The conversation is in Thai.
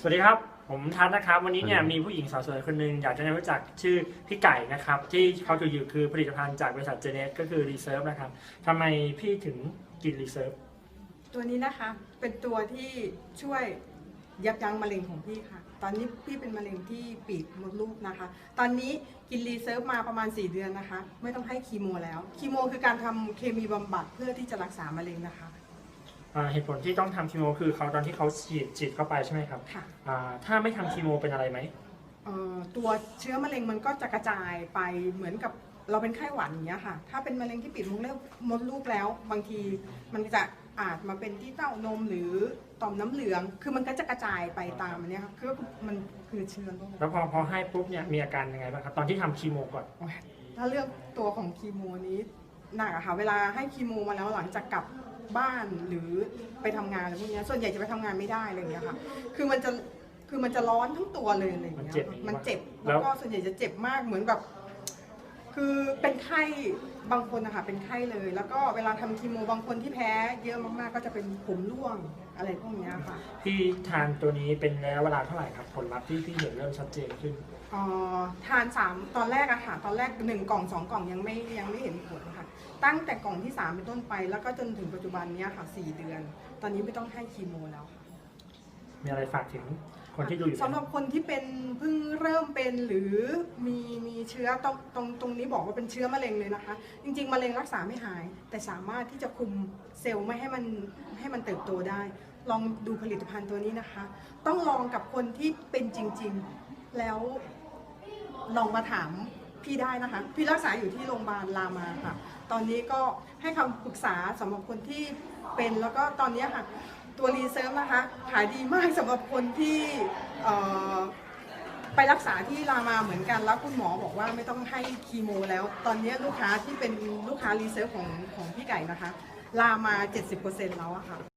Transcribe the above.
สวัสดีครับ ผมทัศน์นะครับ วันนี้เนี่ยมีผู้หญิงสาวสวยคนหนึ่งอยากจะแนะนำรู้จักชื่อพี่ไก่นะครับ ที่เขาถืออยู่คือผลิตภัณฑ์จากบริษัทเจเนสก็คือรีเซิร์ฟนะครับทำไมพี่ถึงกินรีเซิร์ฟตัวนี้นะคะเป็นตัวที่ช่วยยับยั้งมะเร็งของพี่ค่ะ ตอนนี้พี่เป็นมะเร็งที่ปีกมดลูกนะคะ ตอนนี้กินรีเซิร์ฟมาประมาณ 4 เดือนนะคะ ไม่ต้องให้คีโมแล้วคีโมคือการทำเคมีบำบัดเพื่อที่จะรักษามะเร็งนะคะอ่า เหตุผลที่ต้องทำคีโมคือเขาตอนที่เขาฉีดฉีดเข้าไปใช่ไหมครับค่ะอ่าถ้าไม่ทำคีโมเป็นอะไรไหมเอ่อตัวเชื้อมะเร็งมันก็จะกระจายไปเหมือนกับเราเป็นไข้หวัดอย่างเงี้ยค่ะ ถ้าเป็นมะเร็งที่ปีกมดลูกมดลูกแล้ว บางทีมันจะอาจมาเป็นที่เต้านมหรือต่อมน้ำเหลือง คือมันก็จะกระจายไปตามอันเนี้ยค่ะคือมันคือเชื้อโรค แล้วพอพอให้ปุ๊บเนี่ยมีอาการยังไงบ้างครับตอนที่ทำคีโมก่อน โอ้ยถ้าเลือกตัวของคีโมนี้หนักอะค่ะ เวลาให้คีโมมาแล้วหลังจากกลับ บ้านหรือไปทำงานอะไรพวกเนี้ยส่วนใหญ่จะไปทำงานไม่ได้อะไรอย่างเงี้ยค่ะ คือมันจะคือมันจะร้อนทั้งตัวเลยอะไรอย่างมันเงี้ยเจ็บมันเจ็บแล้แล้ววก็ส่วนใหญ่จะเจ็บมากเหมือนแบบคือ เป็นไข้บางคนนะคะเป็นไข้เลย แล้วก็เวลาทำคีโมบางคนที่แพ้เยอะมากๆ ก็จะเป็นผมร่วงอะไรพวกเนี้ยค่ะ พี่ทานตัวนี้เป็นระยะเวลาเท่าไหร่ครับผลลัพธ์ที่พี่เห็นเริ่มชัดเจนขึ้น เอ่อทานสามตอนแรกอะค่ะ ตอนแรกหนึ่งกล่องสองกล่องยังไม่ยังไม่เห็นผลค่ะ ตั้งแต่กล่องที่สามเป็นต้นไป แล้วก็จนถึงปัจจุบันเนี้ยค่ะสี่เดือน ตอนนี้ไม่ต้องให้คีโมแล้วค่ะ มีอะไรฝากถึง คนที่ดูอยู่สำหรับคนที่เป็นเพิ่งเริ่มเป็นหรือมีมีเชื้อตรงตรงตรงนี้บอกว่าเป็นเชื้อมะเร็งเลยนะคะ จริง ๆมะเร็งรักษาไม่หาย แต่สามารถที่จะคุมเซลล์ไม่ให้มันให้มันเติบโตได้ ลองดูผลิตภัณฑ์ตัวนี้นะคะ ต้องลองกับคนที่เป็นจริง ๆ แล้วลองมาถามพี่ได้นะคะ พี่รักษาอยู่ที่โรงพยาบาลรามาค่ะ ตอนนี้ก็ให้คำปรึกษาสำหรับคนที่เป็นแล้วก็ตอนนี้ค่ะ ตัวรีเซิร์ฟนะคะขายดีมากสำหรับคนที่ไปรักษาที่รามาเหมือนกันแล้วคุณหมอบอกว่าไม่ต้องให้คีโม แล้ว ตอนนี้ลูกค้าที่เป็นลูกค้ารีเซิร์ฟของของพี่ไก่นะคะ รามา 70%แล้วอะค่ะ